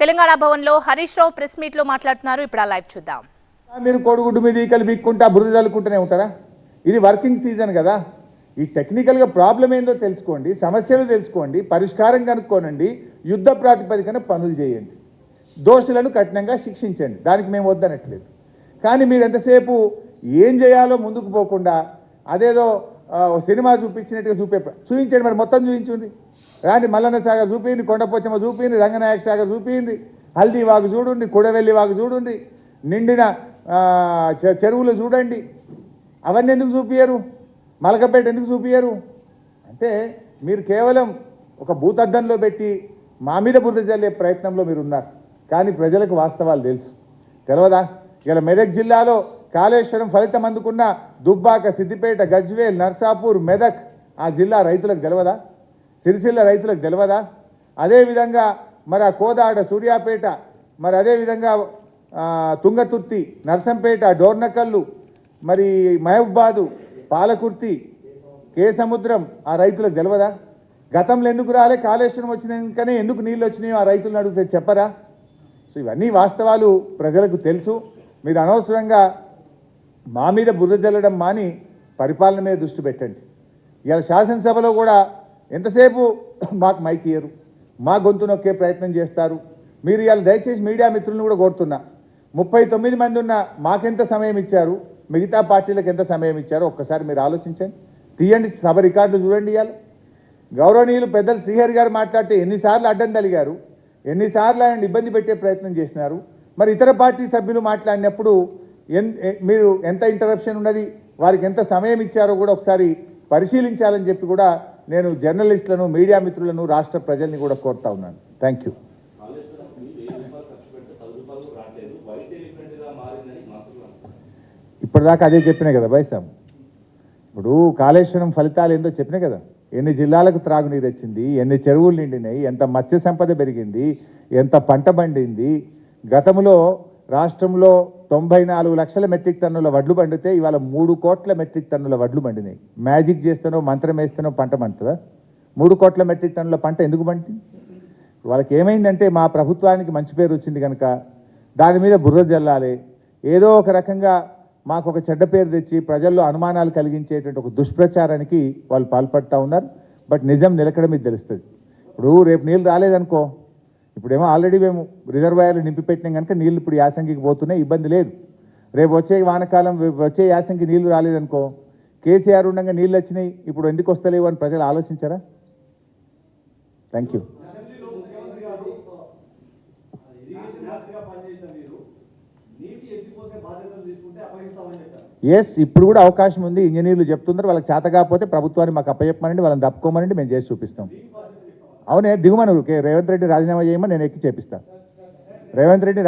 తెలంగాణ భవన్లో హరీష్ రావు ప్రెస్ మీట్లో మాట్లాడుతున్నారు. ఇప్పుడు ఆ లైవ్ చూద్దాం. మీరు కోడిగుడ్డు మీద ఈకలు బిక్కుంటా బురద చల్లుకుంటూనే ఉంటారా? ఇది వర్కింగ్ సీజన్ కదా. ఈ టెక్నికల్గా ప్రాబ్లం ఏందో తెలుసుకోండి సమస్యలు తెలుసుకోండి పరిష్కారం కనుక్కోనండి యుద్ధ ప్రాతిపదికన పనులు చేయండి. దోషులను కఠినంగా శిక్షించండి. దానికి మేము వద్దనట్లేదు. కానీ మీరు ఎంతసేపు ఏం చేయాలో ముందుకు పోకుండా అదేదో సినిమా చూపించినట్టుగా చూపే చూపించండి మరి మొత్తం చూపించింది. రాండి మల్లన్న సాగర్ చూపింది కొండపోచమ్మ చూపింది రంగనాయక సాగర్ చూపింది. హల్దీ వాగు చూడండి కుడవెల్లి వాగు చూడండి. నిండిన చె- చెరువులు చూడండి. అవన్నీ ఎందుకు చూపించరు మలకపేట ఎందుకు చూపించరు అంటే మీరు కేవలం ఒక భూతద్దంలో పెట్టి మా మీద బురద జల్లే ప్రయత్నంలో మీరు ఉన్నారు కానీ ప్రజలకు వాస్తవాలు తెలుసు. తెలియదా ఇలా మెదక్ జిల్లాలో కాళేశ్వరం ఫలితం అందుకున్న దుబ్బాక సిద్దిపేట గజ్వేల్ నర్సాపూర్ మెదక్ ఆ జిల్లా రైతులకు తెలియదా సిరిసిల్ల రైతులకు తెలియదా అదేవిధంగా మరి ఆ కోదాడ సూర్యాపేట మరి అదేవిధంగా తుంగతుర్తి నర్సంపేట డోర్నకల్లు మరి మహబూబాదు పాలకుర్తి కే సముద్రం ఆ రైతులకు తెలియదా గతంలో ఎందుకు రాలే? కాళేశ్వరం వచ్చినాకనే ఎందుకు నీళ్ళు వచ్చినాయో ఆ రైతులను అడిగితే చెప్పరా? సో ఇవన్నీ వాస్తవాలు ప్రజలకు తెలుసు. మీరు అనవసరంగా మా మీద బురద జల్లడం మాని పరిపాలన మీద దృష్టి పెట్టండి. ఇవాళ శాసనసభలో కూడా ఎంతసేపు మాకు మైక్ ఇయ్యరు? మా గొంతు నొక్కే ప్రయత్నం చేస్తారు. మీరు ఇవాళ దయచేసి మీడియా మిత్రులను కూడా కోరుతున్నా. ముప్పై తొమ్మిది మంది ఉన్న మాకెంత సమయం ఇచ్చారు? మిగతా పార్టీలకు ఎంత సమయం ఇచ్చారో ఒక్కసారి మీరు ఆలోచించండి. తీయండి సభ రికార్డులు చూడండి ఇవాళ. గౌరవనీయులు పెద్దలు శ్రీహరి గారు మాట్లాడితే ఎన్నిసార్లు అడ్డం తలిగారు? ఎన్నిసార్లు ఆయన ఇబ్బంది పెట్టే ప్రయత్నం చేసినారు? మరి ఇతర పార్టీ సభ్యులు మాట్లాడినప్పుడు ఎన్ మీరు ఎంత ఇంటరప్షన్ ఉన్నది? వారికి ఎంత సమయం ఇచ్చారో కూడా ఒకసారి పరిశీలించాలని చెప్పి కూడా నేను జర్నలిస్టులను మీడియా మిత్రులను రాష్ట్ర ప్రజల్ని కూడా కోరుతా ఉన్నాను. థ్యాంక్ యూ ఇప్పటిదాకా అదే చెప్పినా కదా బైసాం ఇప్పుడు కాళేశ్వరం ఫలితాలు ఏందో చెప్పినా కదా? ఎన్ని జిల్లాలకు త్రాగునీరు వచ్చింది ఎన్ని చెరువులు నిండినాయి? ఎంత మత్స్య సంపద పెరిగింది? ఎంత పంట పండింది? గతంలో రాష్ట్రంలో తొంభై నాలుగు లక్షల మెట్రిక్ టన్నుల వడ్లు పండితే ఇవాళ మూడు కోట్ల మెట్రిక్ టన్నుల వడ్లు పండినాయి. మ్యాజిక్ చేస్తేనో మంత్రం వేస్తేనో పంట పండుతుందా? మూడు కోట్ల మెట్రిక్ టన్నుల పంట ఎందుకు పండింది? వాళ్ళకి ఏమైందంటే మా ప్రభుత్వానికి మంచి పేరు వచ్చింది కనుక దాని మీద బుర్ర జల్లాలి. ఏదో ఒక రకంగా మాకు ఒక చెడ్డ పేరు తెచ్చి ప్రజల్లో అనుమానాలు కలిగించేటువంటి ఒక దుష్ప్రచారానికి వాళ్ళు పాల్పడతా ఉన్నారు. బట్ నిజం నిలకడ మీద తెలుస్తుంది. ఇప్పుడు రేపు నీళ్ళు రాలేదనుకో ఇప్పుడేమో ఆల్రెడీ మేము రిజర్వాయర్లు నింపిపెట్టినాం కనుక నీళ్ళు ఇప్పుడు యాసంగికి పోతున్నాయి ఇబ్బంది లేదు. రేపు వచ్చే వానకాలం వచ్చే యాసంగి నీళ్ళు రాలేదనుకో కేసీఆర్ ఉండగా నీళ్ళు వచ్చినాయి ఇప్పుడు ఎందుకు వస్తలేవు అని ప్రజలు ఆలోచించారా? థ్యాంక్ యూ ఎస్ ఇప్పుడు కూడా అవకాశం ఉంది. ఇంజనీర్లు చెప్తున్నారు వాళ్ళకి చేత కాకపోతే ప్రభుత్వాన్ని మాకు అప్పచెప్పమనండి వాళ్ళని దప్పుకోమనండి మేము చేసి చూపిస్తాం. అవునే దిగుమను రేవంత్ రెడ్డి రాజీనామా చేయమని నేను ఎక్కి చేపిస్తాను రేవంత్ రెడ్డి